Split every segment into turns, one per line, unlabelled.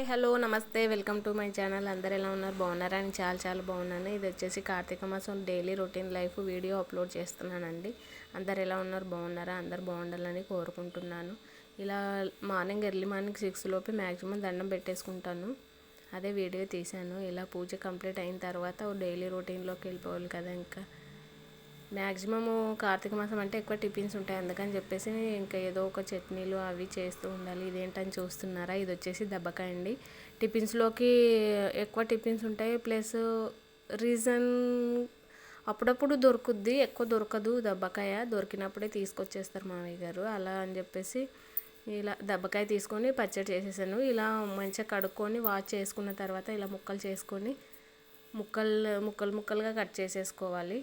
Hello నమస్తే. Welcome to my channel. అందరు ఎలా ఉన్నారు? బాగున్నారా? అని చాలా చాలా బాగున్నాను. ఇది వచ్చేసి కార్తీక మాసం daily routine life video upload చేస్తున్నానండి. అందరు ఎలా ఉన్నారు? బాగున్నారా? అందరు బాగుండాలని కోరుకుంటున్నాను. ఇలా మార్నింగ్ ఎర్లీ మార్నింగ్ సిక్స్ లోపే మ్యాక్సిమం దండం పెట్టేసుకుంటాను. అదే వీడియో తీశాను. ఇలా పూజ కంప్లీట్ అయిన తర్వాత డైలీ రొటీన్లోకి వెళ్ళిపోవాలి కదా ఇంకా. మ్యాక్సిమమ్ కార్తీక మాసం అంటే ఎక్కువ టిఫిన్స్ ఉంటాయి అందుకని చెప్పేసి ఇంకా ఏదో ఒక చట్నీలు అవి చేస్తూ ఉండాలి. ఇదేంటని చూస్తున్నారా? ఇది వచ్చేసి దెబ్బకాయ అండి. టిఫిన్స్లోకి ఎక్కువ టిఫిన్స్ ఉంటాయి ప్లస్ రీజన్ అప్పుడప్పుడు దొరుకుద్ది ఎక్కువ దొరకదు దెబ్బకాయ. దొరికినప్పుడే తీసుకొచ్చేస్తారు మామయ్య గారు. అలా అని చెప్పేసి ఇలా దెబ్బకాయ తీసుకొని పచ్చడి చేసేసాను. ఇలా మంచిగా కడుక్కొని వాష్ చేసుకున్న తర్వాత ఇలా ముక్కలు చేసుకొని ముక్కలు ముక్కలు ముక్కలుగా కట్ చేసేసుకోవాలి.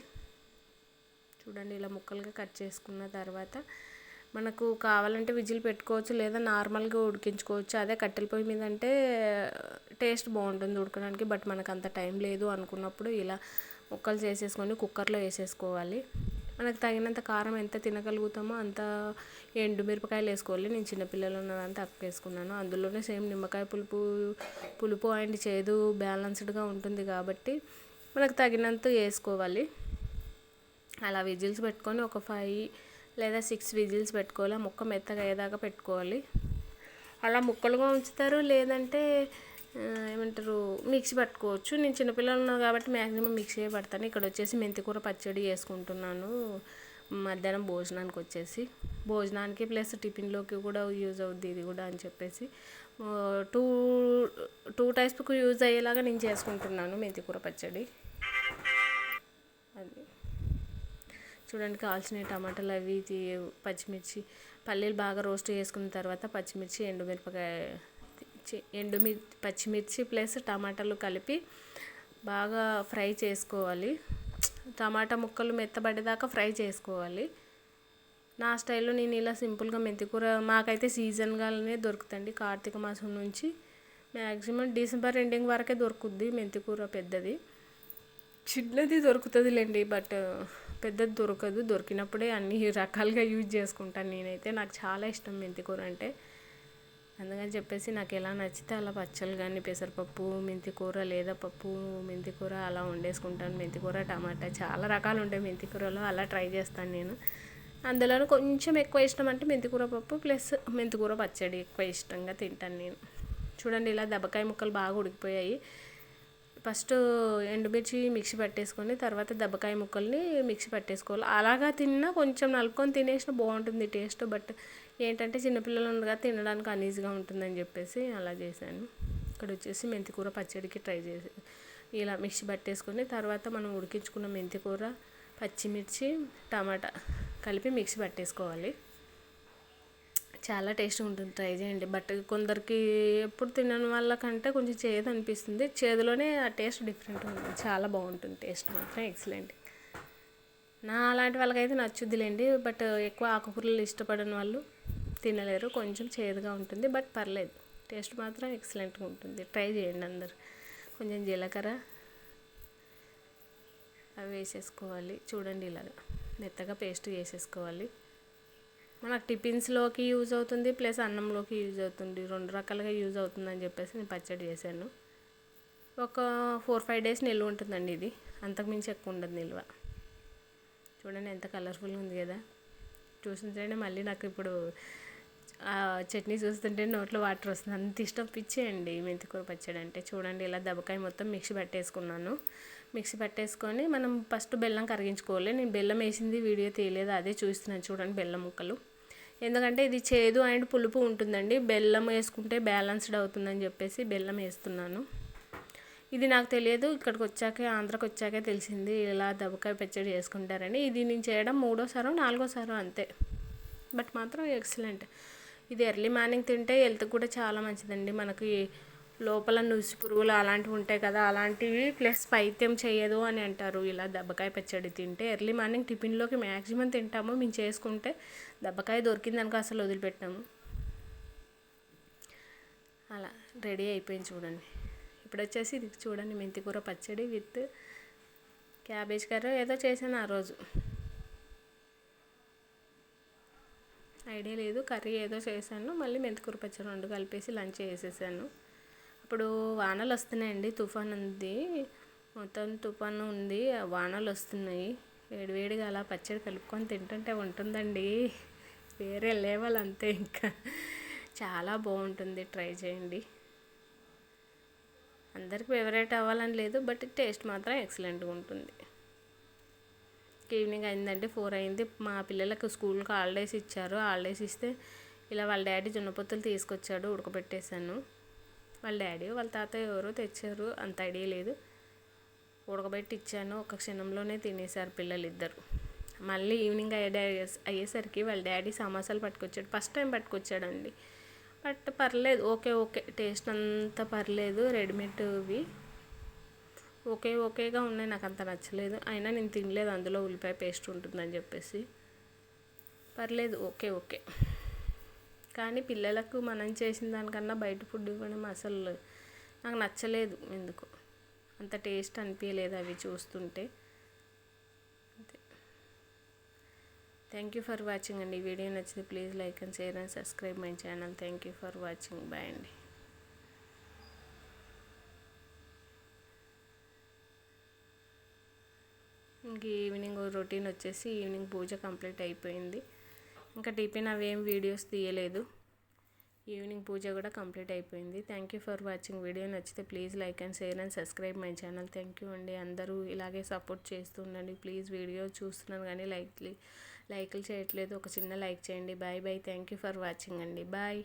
చూడండి ఇలా ముక్కలుగా కట్ చేసుకున్న తర్వాత మనకు కావాలంటే విజిల్ పెట్టుకోవచ్చు లేదా నార్మల్గా ఉడికించుకోవచ్చు. అదే కట్టెల పొయ్యి మీద అంటే టేస్ట్ బాగుంటుంది ఉడకడానికి బట్ మనకు అంత టైం లేదు అనుకున్నప్పుడు ఇలా ముక్కలు చేసేసుకొని కుక్కర్లో వేసేసుకోవాలి. మనకు తగినంత కారం ఎంత తినగలుగుతామో అంత ఎండు మిరపకాయలు వేసుకోవాలి. నేను చిన్నపిల్లలు ఉన్నదంతా తక్కువ వేసుకున్నాను అందులోనే సేమ్ నిమ్మకాయ పులుపు పులుపు అండ్ చేదు బ్యాలన్స్డ్గా ఉంటుంది కాబట్టి మనకు తగినంత వేసుకోవాలి. అలా విజిల్స్ పెట్టుకొని ఒక ఫైవ్ లేదా సిక్స్ విజిల్స్ పెట్టుకోవాలి. ఆ ముక్క మెత్తగా అయ్యేదాకా పెట్టుకోవాలి. అలా ముక్కలుగా ఉంచుతారు. లేదంటే ఏమంటారు మిక్సీ పట్టుకోవచ్చు. నేను చిన్నపిల్లలు ఉన్నాను కాబట్టి మ్యాక్సిమం మిక్సీ పడతాను. ఇక్కడ వచ్చేసి మెంతికూర పచ్చడి చేసుకుంటున్నాను. మధ్యాహ్నం భోజనానికి వచ్చేసి. భోజనానికి ప్లస్ టిఫిన్లోకి కూడా యూజ్ అవుద్ది ఇది కూడా అని చెప్పేసి. టూ టూ టైప్స్కు యూజ్ అయ్యేలాగా నేను చేసుకుంటున్నాను మెంతికూర పచ్చడి. చూడండి కావాల్సిన టమాటాలు అవి పచ్చిమిర్చి పల్లీలు బాగా రోస్ట్ చేసుకున్న తర్వాత పచ్చిమిర్చి ఎండుమిరపకాయ ఎండుమి పచ్చిమిర్చి ప్లస్ టమాటాలు కలిపి బాగా ఫ్రై చేసుకోవాలి. టమాటా ముక్కలు మెత్తబడేదాకా ఫ్రై చేసుకోవాలి. నా స్టైల్లో నేను ఇలా సింపుల్గా మెంతికూర మాకైతే సీజన్గానే దొరుకుతుంది. కార్తీక మాసం నుంచి మ్యాక్సిమం డిసెంబర్ ఎండింగ్ వరకే దొరుకుద్ది మెంతికూర పెద్దది. చిన్నది దొరుకుతుందిలేండి బట్ పెద్దది దొరకదు. దొరికినప్పుడే అన్ని రకాలుగా యూజ్ చేసుకుంటాను నేనైతే. నాకు చాలా ఇష్టం మెంతి కూర అంటే. అందుకని చెప్పేసి నాకు ఎలా నచ్చితే అలా పచ్చళ్ళు కానీ పెసరపప్పు మెంతికూర లేదా పప్పు మెంతి కూర అలా వండేసుకుంటాను. మెంతి కూర టమాటా చాలా రకాలు ఉంటాయి మెంతికూరలో. అలా ట్రై చేస్తాను నేను. అందులో కొంచెం ఎక్కువ ఇష్టం అంటే మెంతికూర పప్పు ప్లస్ మెంతికూర పచ్చడి ఎక్కువ ఇష్టంగా తింటాను నేను. చూడండి ఇలా దెబ్బకాయ ముక్కలు బాగా ఉడికిపోయాయి. ఫస్ట్ ఎండుమిర్చి మిక్సీ పట్టేసుకొని తర్వాత దెబ్బకాయ ముక్కల్ని మిక్సీ పట్టేసుకోవాలి. అలాగా తిన్నా కొంచెం నలుపుకొని తినేసిన బాగుంటుంది టేస్ట్ బట్ ఏంటంటే చిన్నపిల్లలు ఉండగా తినడానికి అనీజీగా ఉంటుందని చెప్పేసి అలా చేశాను. ఇక్కడ వచ్చేసి మెంతికూర పచ్చడికి ట్రై చేసి ఇలా మిక్సీ పట్టేసుకొని తర్వాత మనం ఉడికించుకున్న మెంతికూర పచ్చిమిర్చి టమాటా కలిపి మిక్సీ పట్టేసుకోవాలి. చాలా టేస్ట్గా ఉంటుంది. ట్రై చేయండి. బట్ కొందరికి ఎప్పుడు తినని వాళ్ళకంటే కొంచెం చేదు అనిపిస్తుంది. చేదులోనే ఆ టేస్ట్ డిఫరెంట్ ఉంటుంది. చాలా బాగుంటుంది టేస్ట్ మాత్రం. ఎక్సలెంట్. నా అలాంటి వాళ్ళకైతే నచ్చుద్దిలేండి. బట్ ఎక్కువ ఆకుకూరలు ఇష్టపడని వాళ్ళు తినలేరు. కొంచెం చేదుగా ఉంటుంది. బట్ పర్లేదు. టేస్ట్ మాత్రం ఎక్సలెంట్గా ఉంటుంది. ట్రై చేయండి అందరు. కొంచెం జీలకర్ర అవి వేసేసుకోవాలి. చూడండి ఇలాగా మెత్తగా పేస్ట్ వేసేసుకోవాలి మనకు టిఫిన్స్లోకి యూజ్ అవుతుంది ప్లస్ అన్నంలోకి యూజ్ అవుతుంది. రెండు రకాలుగా యూజ్ అవుతుందని చెప్పేసి నేను పచ్చడి చేశాను. ఒక ఫోర్ ఫైవ్ డేస్ నిల్వ ఉంటుందండి ఇది. అంతకుమించి ఎక్కువ ఉండదు నిల్వ. చూడండి ఎంత కలర్ఫుల్గా ఉంది కదా. చూసింటే మళ్ళీ నాకు ఇప్పుడు చట్నీ చూస్తుంటే నోట్లో వాటర్ వస్తుంది. అంత ఇష్టం పిచ్చేయండి మెంతికూర పచ్చడి అంటే. చూడండి ఇలా దబకాయ మొత్తం మిక్సీ పట్టేసుకున్నాను. మిక్సీ పట్టేసుకొని మనం ఫస్ట్ బెల్లం కరిగించుకోవాలి. నేను బెల్లం వేసింది వీడియో తీయలేదు అదే చూస్తున్నాను. చూడండి బెల్లం ముక్కలు. ఎందుకంటే ఇది చేదు అండ్ పులుపు ఉంటుందండి. బెల్లం వేసుకుంటే బ్యాలెన్స్డ్ అవుతుందని చెప్పేసి బెల్లం వేస్తున్నాను. ఇది నాకు తెలియదు ఇక్కడికి వచ్చాకే ఆంధ్రాకి వచ్చాకే తెలిసింది. ఇలా దెబ్బకాయ పచ్చడి చేసుకుంటారని. ఇది నేను చేయడం మూడోసారో నాలుగోసారో అంతే. బట్ మాత్రం ఎక్సలెంట్ ఇది ఎర్లీ మార్నింగ్ తింటే హెల్త్ కూడా చాలా మంచిదండి. మనకి లోపల నుసి పురుగులు అలాంటివి ఉంటాయి కదా అలాంటివి ప్లస్ పైత్యం చేయదు అని అంటారు. ఇలా దెబ్బకాయ పచ్చడి తింటే ఎర్లీ మార్నింగ్ టిఫిన్లోకి మ్యాక్సిమం తింటాము. మేము చేసుకుంటే దెబ్బకాయ దొరికిందనుక అసలు వదిలిపెట్టాము. అలా రెడీ అయిపోయింది చూడండి. ఇప్పుడు వచ్చేసి ఇది చూడండి మెంతికూర పచ్చడి విత్ క్యాబేజ్ కర్రీ ఏదో చేశాను ఆ రోజు. ఐడియా లేదు. కర్రీ ఏదో చేశాను. మళ్ళీ మెంతికూర పచ్చడి రెండు కలిపేసి లంచ్ చేసేసాను. ఇప్పుడు వానలు వస్తున్నాయండి తుఫాన్ ఉంది మొత్తం తుఫాను ఉంది వానలు వస్తున్నాయి వేడివేడిగా అలా పచ్చడి కలుపుకొని తింటుంటే ఉంటుందండి. వేరే లెవెల్ అంతే ఇంకా. చాలా బాగుంటుంది ట్రై చేయండి. అందరికి ఫేవరెట్ అవ్వాలని లేదు బట్ టేస్ట్ మాత్రం ఎక్సలెంట్గా ఉంటుంది. ఈవినింగ్ అయిందంటే ఫోర్ అయింది. మా పిల్లలకు స్కూల్కి హాలిడేస్ ఇచ్చారు. హాలిడేస్ ఇస్తే ఇలా వాళ్ళ డాడీ జొన్నపొత్తులు తీసుకొచ్చాడు ఉడకబెట్టేశాను. వాళ్ళ డాడీ వాళ్ళ తాతయ్య ఎవరో తెచ్చారు అంత ఐడియా లేదు. ఉడకబెట్టి ఇచ్చాను. ఒక క్షణంలోనే తినేశారు పిల్లలు ఇద్దరు మళ్ళీ ఈవినింగ్ అయ్యే అయ్యేసరికి వాళ్ళ డాడీ సమోసాలు పట్టుకొచ్చాడు. ఫస్ట్ టైం పట్టుకొచ్చాడండి. బట్ పర్లేదు ఓకే ఓకే. టేస్ట్ అంతా పర్లేదు రెడీమేడ్వి. ఓకే ఓకేగా ఉన్నాయి. నాకు అంత నచ్చలేదు. అయినా నేను తినలేదు. అందులో ఉల్లిపాయ పేస్ట్ ఉంటుందని చెప్పేసి. పర్లేదు ఓకే ఓకే. కానీ పిల్లలకు మనం చేసిన దానికన్నా బయట ఫుడ్ ఇవ్వడం అసలు నాకు నచ్చలేదు ఎందుకు. అంత టేస్ట్ అనిపించలేదు అవి చూస్తుంటే. థ్యాంక్ యూ ఫర్ వాచింగ్ అండి. వీడియో నచ్చితే please like and share and subscribe my channel thank you for watching bye అండి. ఇంక ఈవినింగ్ రొటీన్ వచ్చేసి ఈవినింగ్ పూజ కంప్లీట్ అయిపోయింది. ఇంకా టిఫిన్ అవేం వీడియోస్ తీయలేదు. ఈవినింగ్ పూజ కూడా కంప్లీట్ అయిపోయింది. Thank you for watching video నచ్చితే please like and share and subscribe my channel thank you అండి. అందరూ ఇలాగే సపోర్ట్ చేస్తూ ఉండండి ప్లీజ్ వీడియో చూస్తున్నాను కానీ లైక్ లైక్లు చేయట్లేదు. ఒక చిన్న లైక్ చేయండి. Bye bye thank you for watching అండి. బాయ్